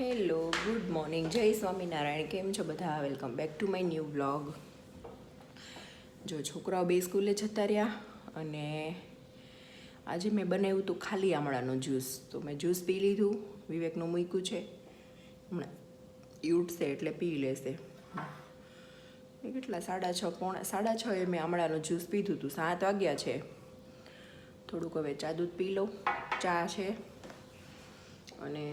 Hello, good morning. જય સ્વામિનારાયણ. કેમ છો બધા? Welcome back to my new blog. જો છોકરાઓ બે સ્કૂલે જતા રહ્યા અને આજે મેં બનાવ્યું હતું ખાલી આમળાનું જ્યુસ. તો મેં જ્યુસ પી લીધું. વિવેકનું મૂક્યું છે. હમણાં ઉઠશે એટલે પી લેશે. કેટલા? સાડા છ પોણા સાડા છ એ મેં આમળાનું જ્યુસ પીધું હતું. સાત વાગ્યા છે. થોડુંક હવે ચા દૂધ પી લઉં. ચા છે. અને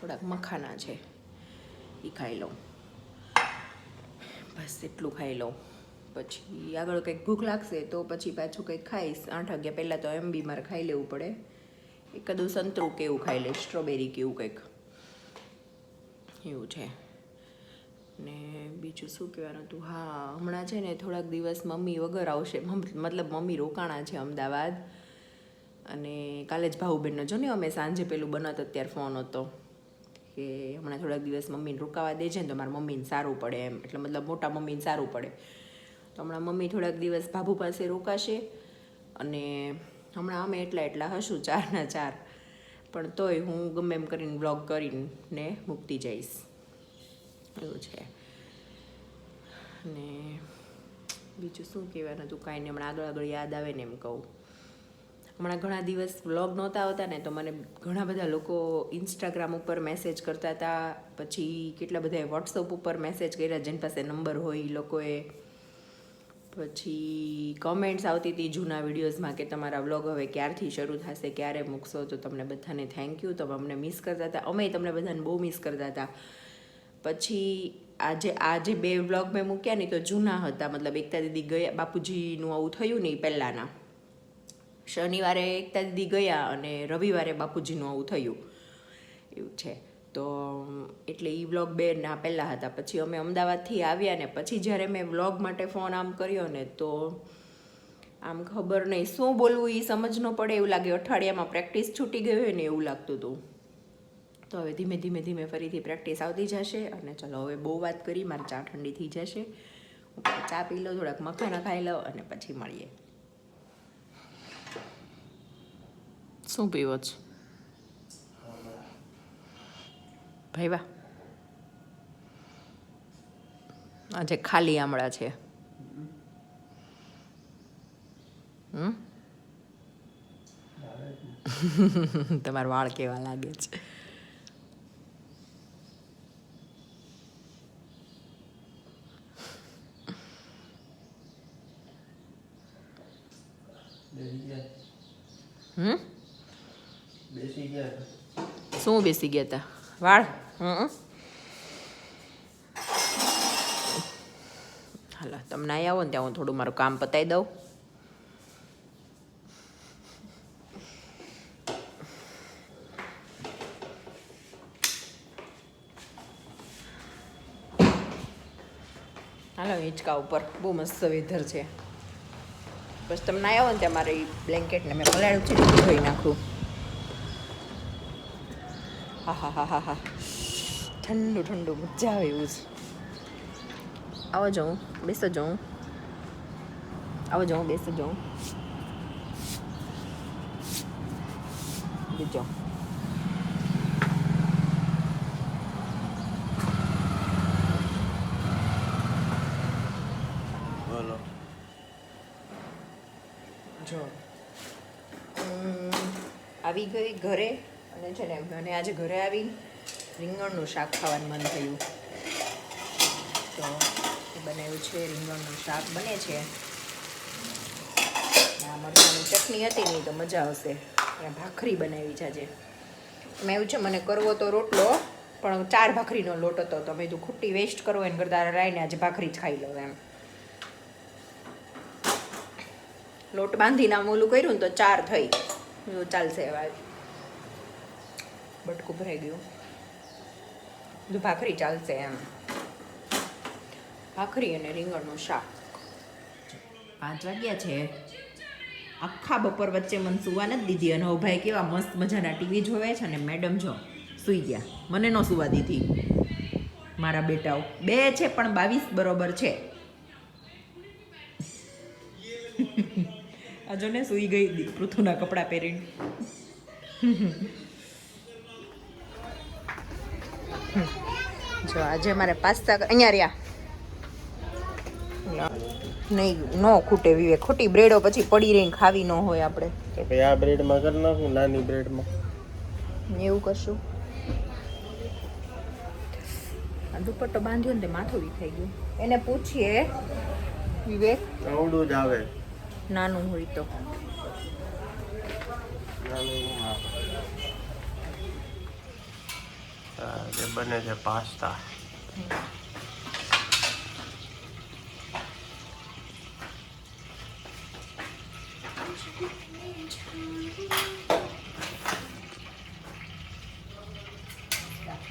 થોડાક મખાના છે. એ ખાઈ લઉં. બસ એટલું ખાઈ લઉં. પછી આગળ કંઈક ભૂખ લાગશે તો પછી પાછું કંઈક ખાઈશ. આઠ વાગ્યા પહેલાં તો એમ બી મારે ખાઈ લેવું પડે. એકાદું સંતરું કેવું ખાઈ લઈશ સ્ટ્રોબેરી કે એવું કંઈક. એવું છે. ને બીજું શું કહેવાનું હતું? હા, હમણાં છે ને થોડાક દિવસ મમ્મી વગર આવશે. મતલબ મમ્મી રોકાણા છે અમદાવાદ. અને કાલે જ ભાઉબેનનો, જો ને અમે સાંજે પેલું બનાવતો અત્યારે ફોન હતો. કે હમણાં થોડાક દિવસ મમ્મીને રોકાવા દેજે ને તો મારા મમ્મીને સારું પડે એમ. એટલે મતલબ મોટા મમ્મીને સારું પડે. તો હમણાં મમ્મી થોડાક દિવસ ભાભુ પાસે રોકાશે અને હમણાં અમે એટલા એટલા હશું ચારના ચાર. પણ તોય હું ગમે એમ કરીને બ્લોગ કરીને મૂકતી જઈશ. એવું છે. અને બીજું શું કહેવાનું હતું? કાંઈ નહીં, હમણાં આગળ આગળ યાદ આવે ને એમ કહું. હમણાં ઘણા દિવસ વ્લોગ નહોતા આવતા ને તો મને ઘણા બધા લોકો ઇન્સ્ટાગ્રામ ઉપર મેસેજ કરતા હતા. પછી કેટલા બધાએ વોટ્સઅપ ઉપર મેસેજ કર્યા, જેની પાસે નંબર હોય લોકોએ. પછી કમેન્ટ્સ આવતી હતી જૂના વિડીયોઝમાં કે તમારા વ્લોગ હવે ક્યારથી શરૂ થશે, ક્યારે મૂકશો? તો તમને બધાને થેન્ક યુ તમે અમને મિસ કરતા હતા. અમે તમને બધાને બહુ મિસ કરતા હતા. પછી આજે આજે બે વ્લોગ મેં મૂક્યા નહીં તો જૂના હતા. મતલબ એકતા દીદી ગયા, બાપુજીનું આવું થયું નહીં પહેલાંના. શનિવારે એકતા દીદી ગયા અને રવિવારે બાપુજીનું આવું થયું. એવું છે. તો એટલે એ વ્લોગ બે ના પહેલાં હતા. પછી અમે અમદાવાદથી આવ્યા ને પછી જ્યારે મેં વ્લોગ માટે ફોન આમ કર્યો ને તો આમ ખબર નહીં શું બોલવું એ સમજ ન પડે એવું લાગે. અઠવાડિયામાં પ્રેક્ટિસ છૂટી ગઈ હોય ને એવું લાગતું હતું તો હવે ધીમે ધીમે ધીમે ફરીથી પ્રેક્ટિસ આવતી જશે અને ચલો હવે બહુ વાત કરી, મારી ચા ઠંડી થઈ જશે. ચા પી લો થોડાક મખાના ખાઈ લઉં અને પછી મળીએ. શું પીવો છો? ભાઈ વાહ આજે ખાલી આમળા છે. તમારા વાળ કેવા લાગે છે બેસી ગયા હમ બેસી ગયા શું બેસી ગયા તા. વાળ. હમ. હાલો, તમને અહીં આવો ને ત્યાં હું થોડું મારું કામ પતાવી દઉં. હાલો, હિંચકા ઉપર. બહુ મસ્ત વેધર છે. બસ, તમને આવ્યો ને ત્યાં મારે બ્લેન્કેટને મેં પલાળ્યું છે, ધોઈ નાખું. હા હા હા હા હા ઠંડુ ઠંડુ મજા આવે એવું છે આવો જાઉં બેસો જાઉં આવો જાઉં બેસો જાઉં બીજો. જો. આવી ગઈ ઘરે. અને છે ને મને આજે ઘરે આવી રીંગણનું શાક ખાવાનું મન થયું. તો એ બનાવ્યું છે, રીંગણનું શાક બને છે. આ મરચાંની ચટણી હતી નહીં તો મજા આવશે. ત્યાં ભાખરી બનાવી છે આજે. મેં એવું છે, મને કરવો તો રોટલો, પણ ચાર ભાખરીનો લોટ હતો, તો મેં તું ખુટ્ટી વેસ્ટ કરો, એને કરતાં રાઈને આજે ભાખરી જ ખાઈ લઉં એમ. લોટ બાંધીને આમ ઓલું કર્યું ને તો ચાર થઈ. ચાલશે હવે. બટકું ભરાઈ ગયું. બધું ભાખરી ચાલશે એમ. ભાખરી અને રીંગણનું શાક. પાંચ વાગ્યા છે. આખા બપોર વચ્ચે મને સુવા નથી દીધી. અને ભાઈ કેવા મસ્ત મજાના ટીવી જોવે છે અને મેડમ જો, સૂઈ ગયા. મને ન સુવા દીધી. મારા બેટાઓ. બે છે પણ બાવીસ બરોબર છે. આ જો ને સૂઈ ગઈ પૃથુના કપડાં પહેરીને. જો આજે મારે પાસ્તા અહીંયા રહ્યા. નહીં ન ખૂટે વિવે ખોટી બ્રેડો પછી પડી રહીને ખાવી ન હોય આપણે. તો ભાઈ આ બ્રેડમાં કરી નાખું નાની બ્રેડમાં. એવું કરશું. આ દુપટ્ટો બાંધ્યો ને તે માથું વિખાઈ ગયું. એને પૂછીએ વિવેક. આવડું જ આવે. નાનું હોય તો. નાનું હા. જે બને છે પાસ્તા.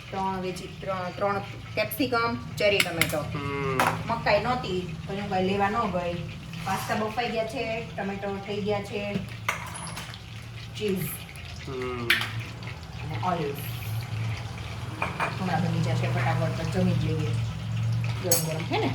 ત્રણ વેજી ત્રણ ત્રણ કેપ્સિકમ ચેરી ટમેટો. મકાઈ નહોતી હું કાંઈ લેવા ન ગઈ. પાસ્તા બફાઈ ગયા છે ટમેટો થઈ ગયા છે ચીઝ હમ. અને ઓલિવ. હમણાં બની જશે ફટાફટ તો જમી જ લઈએ. ગરમ ગરમ હે ને?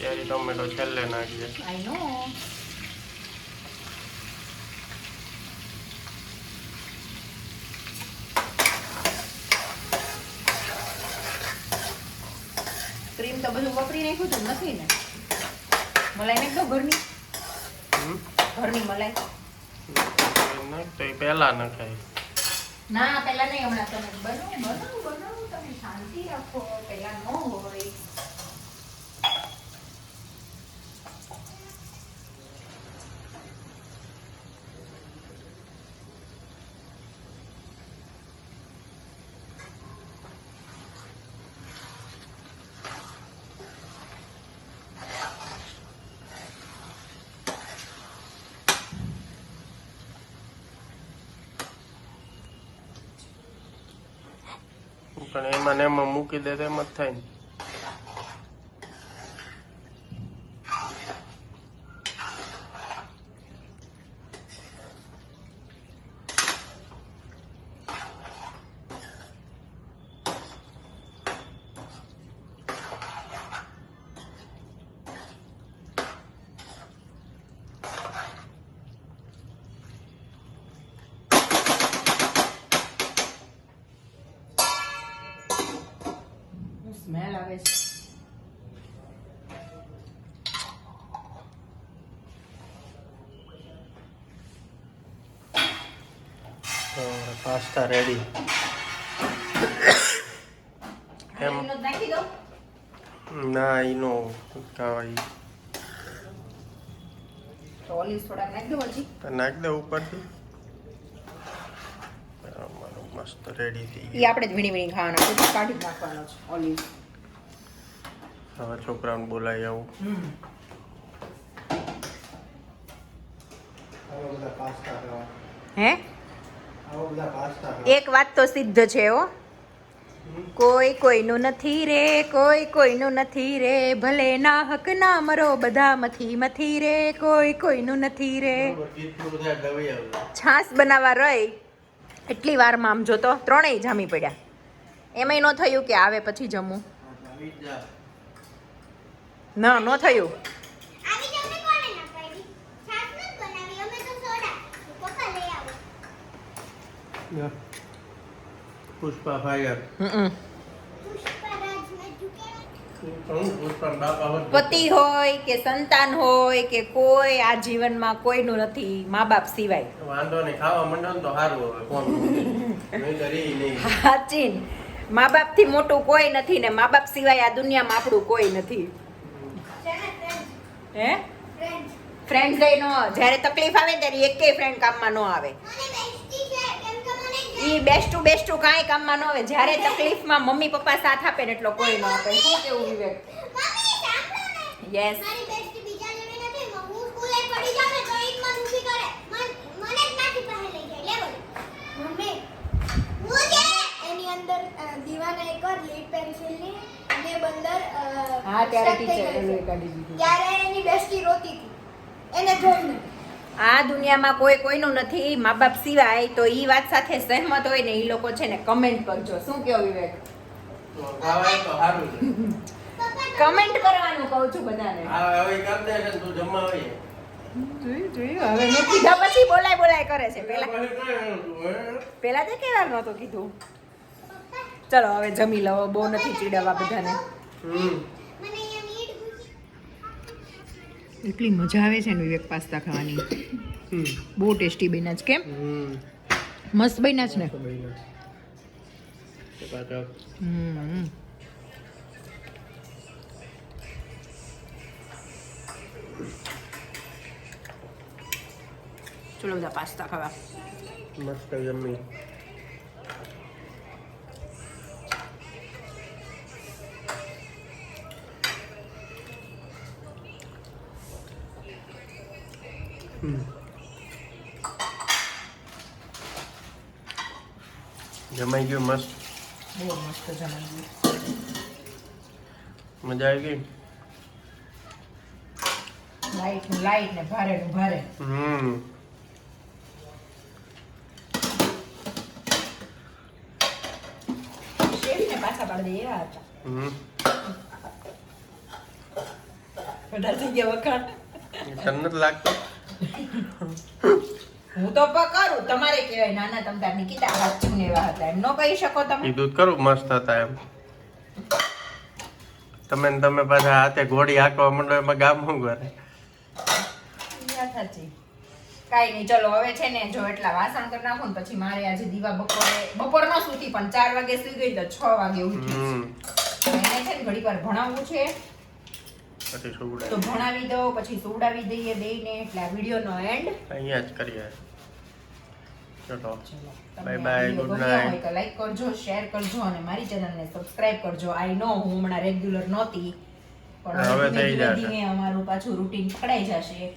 ચેરી ટોમેટો છેલ્લે નાખીએ. આઈ નો ક્રીમ તો બધું વપરી નાખ્યું તો નથી ને? મલાઈ નાખ તો ઘરની હમ. ઘરની મલાઈ. તો પહેલા નખાય ના પહેલા નહીં હમણાં તમે બનાવો બનાવો બનાવો તમે શાંતિ રાખો. પહેલા ન હોય. પણ એમાં ને એમાં મૂકી દે તો એમ જ થાય ને. સ્મેલ આવે છે તો પાસ્તા રેડી એમ ના એનો નો તો ઓલિવ્સ થોડાક નાખી દો હજી નાખ દે ઉપરથી અમારું મસ્ત રેડી થઈ એ આપણે જ વીણી વીણી ખાવાના કાઢી નાખવાનો છે ઓલિવ્સ હવે છોકરાઓને બોલાવી આવું. હે? એક વાત તો સિદ્ધ છે હો. કોઈ કોઈનું નથી રે, કોઈ કોઈનું નથી રે. ભલે ના હક ના મરો, બધા મથી મથી રે. કોઈ કોઈનું નથી રે. છાસ બનાવવા રહી. એટલી વારમાં આમ જોતો, ત્રણેય જામી પડ્યા. એમાંય ન થયું કે આવે પછી જમું ન ન થયું. પુષ્પા ફાયર બાપા પતિ હોય કે સંતાન હોય કે કોઈ આ જીવનમાં કોઈનું નથી મા બાપ સિવાય. વાંધો નહીં ખાવા થી તો સારું હવે કોણ નહીં કરી નહીં. હાચીન. મા બાપથી મોટું કોઈ નથી ને મા બાપ સિવાય આ દુનિયામાં આપણું કોઈ નથી. હે? ફ્રેન્ડ લઈ નો જ્યારે તકલીફ આવે ત્યારે એકેય ફ્રેન્ડ કામમાં ન આવે. એ બેસ્ટી છે કેમ કે મને ઈ બેસ્ટું બેસ્ટું કાંઈ કામમાં ન આવે. જ્યારે તકલીફમાં મમ્મી પપ્પા સાથ આપે ને એટલો કોઈ ન આપે. શું કેવું વિવેક? મમ્મી સાંભળો ને. યસ મારી બેસ્ટી બીજા લેવી નથી. મ- હું સ્કૂલે પડી જાઉં ને તો ઈ જ મને ઊભી કરે. મન- મને જ માથી પાસે લઈ જાય. લે બોલ મમ્મી હું છે? એની અંદર દીવાના એકવાર લીડ પેન્સિલની અને બંદર હા ત્યારે ટીચર કાઢી દીધું ત્યારે એની બેસ્ટી રોતી હતી. એને જોઈને આ દુનિયામાં કોઈ કોઈનું નથી મા બાપ સિવાય તો એ વાત સાથે સહેમત હોય ને એ લોકો છે ને કમેન્ટ કરજો શું કહો વિવેક? કમેન્ટ કરવાનું કહું છું બધાને. હવે કરી દે છે ને તું જમવા આવી જોયું જોયું હવે મેં કીધા પછી બોલાય બોલાય કરે છે. પેલા? પેલા તે કેવાર નહોતું કીધું? ચલો હવે જમી લવો બહુ નથી ચીડવા બધાને. એટલી મજા આવે છે ને વિવેક પાસ્તા ખાવાની. હમ. બહુ ટેસ્ટી બન્યા છે કેમ? મસ્ત બન્યા છે ને. હમ. ચલો બધા પાસ્તા ખાવા. મસ્ત જમી. જમાઈ ગયું મસ્ત. બહુ મસ્ત જમાઈ મજા આવી ગઈ? લાઈટનું લાઈટ ને ભારે નું ભારે. હમ. પાછા પાડી દે એવા હતા. હમ. બધા થઈ ગયા વખાણ તમને લાગતું? હું તો પકડું કરું. તમારે કહેવાય નાના તમ તાર નિકિતા છું ને એવા હતા. એમ ન કહી શકો તમે. દૂધ ખરું મસ્ત હતા એમ. તમે ને તમે પાછા હાથે ઘોડી હાંકવા માંડો એમાં ગામ શું કરે? સાચી. નહીં ચલો હવે છે ને જો એટલા વાસણ કરી નાખો ને પછી મારે આજે દીવા બપોરે બપોર ન સુતી પણ ચાર વાગે સુઈ ગઈ તો છ વાગે ઉઠી એને છે ને ઘડી વાર ભણાવવું છે. પછી સુવડાવી. તો ભણાવી દો પછી સુવડાવી દઈએ બેયને એટલે આ વિડીયોનો એન્ડ અહીંયા જ કરીએ. ચલો. Bye bye good. તો લાઈક કરજો શેર કરજો અને મારી ચેનલને સબસ્ક્રાઇબ કરજો. આઈ નો હું હમણાં રેગ્યુલર નહોતી પણ હવે થઈ જશે. અમારું પાછું રૂટીન પકડાઈ જશે.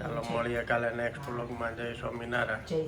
ચાલો મળીએ કાલે નેક્સ્ટ વ્લોગમાં જય સ્વામિનારાયણ. જય